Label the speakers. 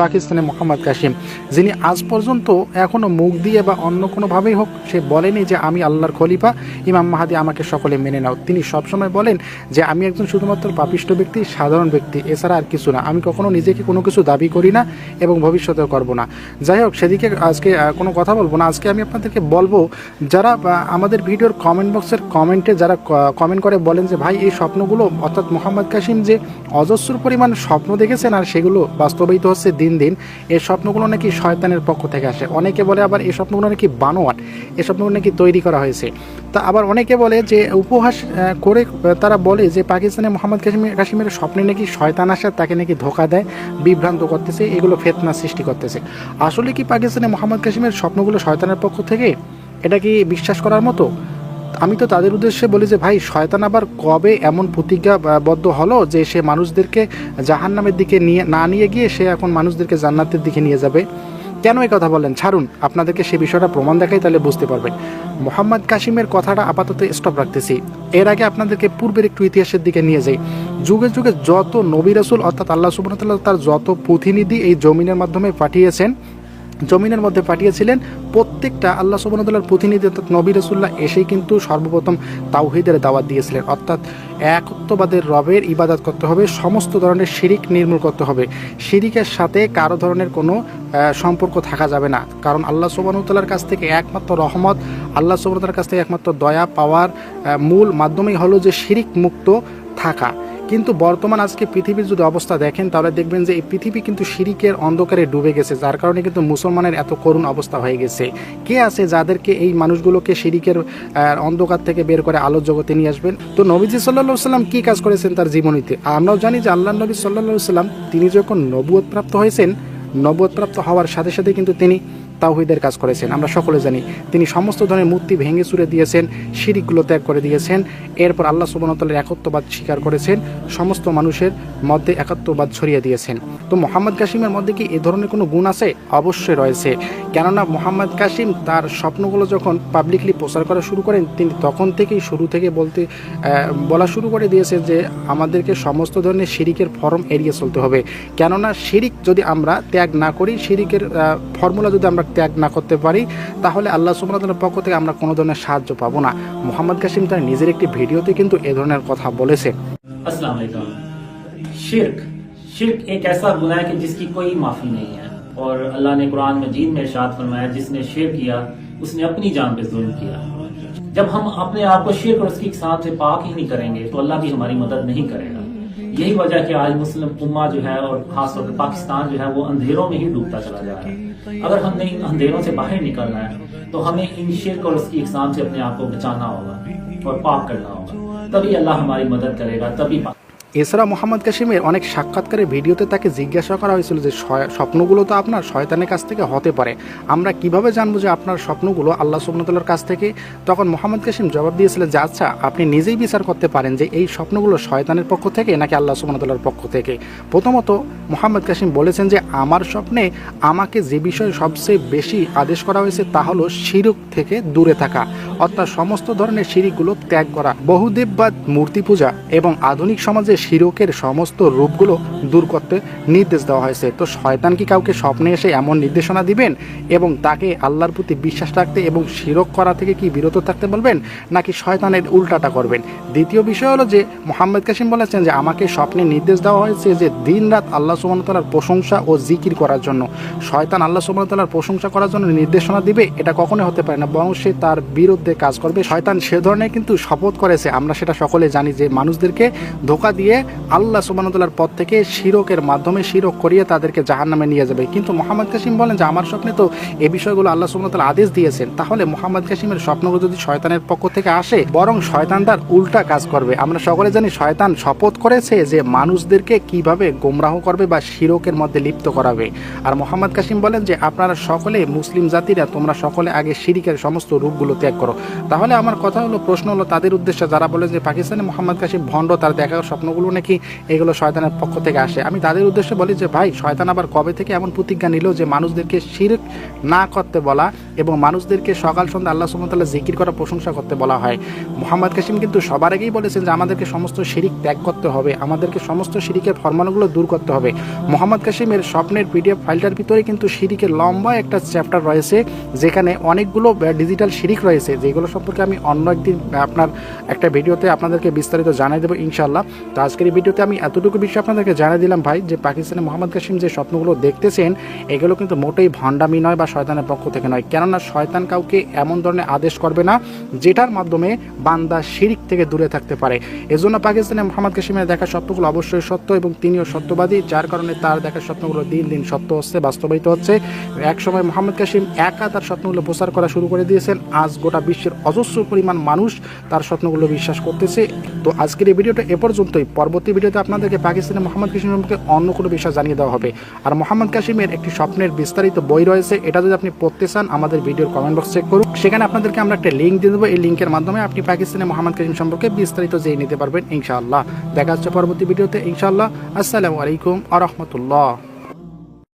Speaker 1: পাকিস্তানের মোহাম্মদ কাশিম যিনি আজ পর্যন্ত এখনও মুখ দিয়ে বা অন্য কোনোভাবেই হোক সে বলেনি যে আমি আল্লাহর খলিফা, ইমাম মাহাদি আমাকে সকলে মেনে নাও। তিনি সবসময় বলেন যে আমি একজন শুধুমাত্র পাপিষ্ট ব্যক্তি, সাধারণ ব্যক্তি, এছাড়া আর কিছু না। আমি কখনো নিজেকে কোনো কিছু দাবি করি না এবং ভবিষ্যতেও করব না। যাই হোক, সেদিকে আজকে কোনো কথা বলব না। আজকে আমি আপনাদেরকে বলব, যারা আমাদের ভিডিওর কমেন্ট বক্সের কমেন্টে যারা কমেন্ট করে বলেন যে, ভাই, এই স্বপ্নগুলো, অর্থাৎ মোহাম্মদ কাশিম যে অজস্র পরিমাণ স্বপ্ন দেখেছেন আর সেগুলো বাস্তবায়িত হচ্ছে দিন দিন। এই স্বপ্নগুলো নাকি শয়তানের পক্ষ থেকে আসে। অনেকে বলে আবার এই স্বপ্নগুলো নাকি বানোয়াট, এই স্বপ্নগুলো নাকি তৈরি করা হয়েছে। তা আবার অনেকে বলে যে উপহাস করে তারা বলে যে পাকিস্তানে মোহাম্মদ কাশিমের কাশিমের স্বপ্নে নাকি শয়তান আসে, তাকে নাকি ধোকা দেয়, বিভ্রান্ত করতেছে, এগুলো ফেতনা সৃষ্টি করতেছে। আসলে কি পাকিস্তানে মোহাম্মদ কাশিমের স্বপ্নগুলো শয়তানের পক্ষ থেকে? এটা কি বিশ্বাস করার মতো? আমি তো তাদের উদ্দেশ্যে বলি যে, ভাই, শয়তান আবার কবে এমন প্রতিজ্ঞাবদ্ধ হলো যে, সে মানুষদেরকে জাহান নামের দিকে নিয়ে, না নিয়ে গিয়ে সে এখন মানুষদেরকে জান্নাতের দিকে নিয়ে যাবে? কেন এই কথা বললেন ছাড়ুন, আপনাদেরকে সে বিষয়টা প্রমাণ দেখাই তাহলে বুঝতে পারবেন। মোহাম্মদ কাশিমের কথাটা আপাতত স্টপ রাখতেছি। এর আগে আপনাদেরকে পূর্বের একটু ইতিহাসের দিকে নিয়ে যাই। যুগে যুগে যত নবী রাসুল অর্থাৎ আল্লাহ সুবহানাহু তার যত প্রতিনিধি এই জমিনের মাধ্যমে পাঠিয়েছেন জমিনের মধ্যে পাঠিয়েছিলেন। প্রত্যেকটা আল্লাহ সুবহানাহুর প্রতিনিধি অর্থাৎ নবী রসুল্লাহ এসেই কিন্তু সর্বপ্রথম তাওহিদের দাওয়াত দিয়েছিলেন। অর্থাৎ একত্ববাদের রবের ইবাদত করতে হবে, সমস্ত ধরনের শিরিক নির্মূল করতে হবে। শিরিকের সাথে কারও ধরনের কোনো সম্পর্ক থাকা যাবে না। কারণ আল্লাহ সুবাহতালার কাছ থেকে একমাত্র রহমত, আল্লাহ সুবাহতালার কাছ থেকে একমাত্র দয়া, পাওয়ার মূল মাধ্যমেই হলো যে শিরিক মুক্ত থাকা। কিন্তু বর্তমান আজকে পৃথিবীর যদি অবস্থা দেখেন, তাহলে দেখবেন যে এই পৃথিবী কিন্তু শিরিকের অন্ধকারে ডুবে গেছে, যার কারণে কিন্তু মুসলমানের এত করুণ অবস্থা হয়ে গেছে। কে আছে যাদেরকে এই মানুষগুলোকে শিরিকের অন্ধকার থেকে বের করে আলোর জগতে নিয়ে আসবেন? তো নবীজি সাল্লাহ সাল্লাম কি কাজ করেছেন তার জীবনীতে? আমরাও জানি যে আল্লাহ নবী সাল্লাহ সাল্লাম তিনি যখন নবুয়ত প্রাপ্ত হয়েছেন নবুয়ত প্রাপ্ত হওয়ার সাথে সাথে কিন্তু তিনি তাওহিদের কাজ করেছেন। আমরা সকলে জানি তিনি সমস্ত ধরনের মূর্তি ভেঙে চুরে দিয়েছেন শিরিকগুলো ত্যাগ করে দিয়েছেন, এরপর আল্লাহ সুবনতলের একত্ববাদ স্বীকার করেছেন, সমস্ত মানুষের মধ্যে একত্ববাদ ছড়িয়ে দিয়েছেন। তো মোহাম্মদ কাসিমের মধ্যে কি এ ধরনের কোনো গুণ আছে? অবশ্যই রয়েছে। কেননা মোহাম্মদ কাসিম তার স্বপ্নগুলো যখন পাবলিকলি প্রচার করা শুরু করেন, তিনি তখন থেকেই শুরু থেকে বলতে বলা শুরু করে দিয়েছে যে আমাদেরকে সমস্ত ধরনের শিরিকের ফর্ম এড়িয়ে চলতে হবে। কেননা শিরিক যদি আমরা ত্যাগ না করি শিরিকের ফর্মুলা যদি আমরা ত্যাগ না করতে পারি তাহলে আল্লাহ সুবহানাহুর পক্ষ থেকে আমরা কোনো ধরনের সাহায্য পাবো না মোহাম্মদ কাসিম তার নিজের একটি ভিডিওতে কিন্তু এ ধরনের কথা বলেছে
Speaker 2: अस्सलाम वालेकुम शिरक शिरक एक ऐसा गुनाह है कि जिसकी कोई माफी नहीं है और अल्लाह ने कुरान मजीद में इरशाद फरमाया जिसने शिरक किया उसने अपनी जान पे जुल्म किया जब हम अपने आप को शिरक और उसकी साथ से पाक ही नहीं करेंगे तो अल्लाह भी हमारी मदद नहीं करेगा یہی وجہ کہ آج مسلم امہ جو ہے اور خاص طور پر پاکستان جو ہے وہ اندھیروں میں ہی ڈوبتا چلا جا رہا ہے۔ اگر ہم نے ان اندھیروں سے باہر نکلنا ہے تو ہمیں ان شرک اور اس کی اقسام سے اپنے آپ کو بچانا ہوگا اور پاک کرنا ہوگا۔ تبھی اللہ ہماری مدد کرے گا، تبھی پاک
Speaker 1: এছাড়া মোহাম্মদ কাশিমের অনেক সাক্ষাৎকারের ভিডিওতে তাকে জিজ্ঞাসা করা হয়েছিল যে স্বপ্নগুলো তো আপনার শয়তানের কাছ থেকে হতে পারে। আমরা কীভাবে জানব যে আপনার স্বপ্নগুলো আল্লাহ সুবনতাল্লার কাছ থেকে? তখন মোহাম্মদ কাশিম জবাব দিয়েছিলেন যে আচ্ছা আপনি নিজেই বিচার করতে পারেন যে এই স্বপ্নগুলো শয়তানের পক্ষ থেকে নাকি আল্লাহ সুবনতাল্লার পক্ষ থেকে? প্রথমত, মোহাম্মদ কাশিম বলেছেন যে, আমার স্বপ্নে আমাকে যে বিষয়ে সবচেয়ে বেশি আদেশ করা হয়েছে তা হলো শিরক থেকে দূরে থাকা। অর্থাৎ সমস্ত ধরনের শিরিকগুলো ত্যাগ করা। বহুদেববাদ মূর্তি পূজা এবং আধুনিক সমাজে শিরকের সমস্ত রূপগুলো দূর করতে নির্দেশ দেওয়া হয়েছে। তো শয়তান কি কাউকে স্বপ্নে এসে এমন নির্দেশনা দিবেন? এবং তাকে আল্লাহর প্রতি বিশ্বাস রাখতে এবং শিরক করা থেকে কি বিরত থাকতে বলবেন? নাকি শয়তানের উল্টাটা করবেন? দ্বিতীয় বিষয় হলো যে, মোহাম্মদ কাসিম বলেছেন যে, আমাকে স্বপ্নে নির্দেশ দেওয়া হয়েছে যে দিন রাত আল্লাহ সুবহানাহু প্রশংসা ও জিকির করার জন্য। শয়তান আল্লাহ সুবহানাহু প্রশংসা করার জন্য নির্দেশনা দিবে, এটা কখনোই হতে পারে না, বরং সে তার বিরুদ্ধে কাজ করবে। শয়তান সে ধরনের কিন্তু শপথ করেছে। আমরা সেটা সকলে জানি যে, মানুষদেরকে ধোকা দিয়ে আল্লাহ সুবহানাহুর পথ থেকে শিরকের মাধ্যমে শিরক করিয়ে তাদেরকে জাহান্নামে নিয়ে যাবে। কিন্তু মোহাম্মদ কাসিম বলেন যে, আমার স্বপ্নে তো এই বিষয়গুলো আল্লাহ সুবহানাহু আদেশ দিয়েছেন। তাহলে মোহাম্মদ কাসিমের স্বপ্নগুলো যদি শয়তানের পক্ষ থেকে আসে, বরং শয়তান তার উল্টা কাজ করবে। আমরা সকলে জানি শয়তান শপথ করেছে যে, মানুষদেরকে কীভাবে গোমরাহ করবে বা শিরকের মধ্যে লিপ্ত করাবে। আর মোহাম্মদ কাসিম বলেন যে, আপনারা সকলে মুসলিম জাতিরা, তোমরা সকলে আগে শিরিকের সমস্ত রূপগুলো ত্যাগ করো। তাহলে আমার কথা হলো, প্রশ্ন হলো তাদের উদ্দেশ্যে, যারা বলে যে, পাকিস্তানে মোহাম্মদ কাসিম ভণ্ড, তার দেখা স্বপ্নগুলো স্বপ্নগুলো নাকি এগুলো শয়তানের পক্ষ থেকে আসে। আমি তাদের উদ্দেশ্যে বলি যে, ভাই, শয়তান আবার কবে থেকে এমন প্রতিজ্ঞা নিল যে মানুষদেরকে শিরক না করতে বলা এবং মানুষদেরকে সকাল সন্ধ্যা আল্লাহ সুমতাল্লাহ জিকির করা প্রশংসা করতে বলা হয়? মোহাম্মদ কাসিম কিন্তু সবার আগেই বলেছেন যে, আমাদেরকে সমস্ত শিরিক ত্যাগ করতে হবে। আমাদেরকে সমস্ত শিরিকের ফরমানগুলো দূর করতে হবে। মোহাম্মদ কাসিমের স্বপ্নের পিডিএফ ফাইলটার ভিতরে কিন্তু শিরিকের লম্বা একটা চ্যাপ্টার রয়েছে, যেখানে অনেকগুলো ডিজিটাল শিরিক রয়েছে, যেগুলো সম্পর্কে আমি অন্য একদিন আপনার একটা ভিডিওতে আপনাদেরকে বিস্তারিত জানিয়ে দেবো ইনশাল্লাহ তো আজকের ভিডিওতে আমি এতটুকু বিষয় আপনাদেরকে জানিয়ে দিলাম ভাই, যে পাকিস্তানে মোহাম্মদ কাসিম যে স্বপ্নগুলো দেখতেছেন, এগুলো কিন্তু মোটেই ভণ্ডামি নয় বা শয়তানের পক্ষ থেকে নয়। কেননা শয়তান কাউকে এমন ধরনের আদেশ করবে না, যেটার মাধ্যমে বান্দা শিরিক থেকে দূরে থাকতে পারে। এজন্য পাকিস্তানে মোহাম্মদ কাসিমের দেখা স্বপ্নগুলো অবশ্যই সত্য এবং তিনিও সত্যবাদী, যার কারণে তার দেখা স্বপ্নগুলো দিন দিন সত্য হচ্ছে, বাস্তবায়িত হচ্ছে। এক সময় মোহাম্মদ কাসিম একা তার স্বপ্নগুলো প্রচার করা শুরু করে দিয়েছেন, আজ গোটা বিশ্বের অজস্র পরিমাণ মানুষ তার স্বপ্নগুলো বিশ্বাস করতেছে। তো আজকের এই ভিডিওটা এ পর্যন্তই। পরবর্তী ভিডিওতে আপনাদেরকে পাকিস্তানের মোহাম্মদ কাসিম সম্পর্কে অন্য কোনো বিষয় জানিয়ে দেওয়া হবে। আর মোহাম্মদ কাশিমের একটি স্বপ্নের বিস্তারিত বই রয়েছে, এটা যদি আপনি পড়তে চান, আমাদের ভিডিওর কমেন্ট বক্স চেক করুন। সেখানে আপনাদেরকে আমরা একটা লিঙ্ক দিয়ে দেবো। এই লিঙ্কের মাধ্যমে আপনি পাকিস্তানের মোহাম্মদ কাশিম সম্পর্কে বিস্তারিত জেনে নিতে পারবেন, ইনশাআল্লাহ। দেখা হচ্ছে পরবর্তী ভিডিওতে, ইনশাআল্লাহ। আসসালামু আলাইকুম আ রহমতুল্লাহ।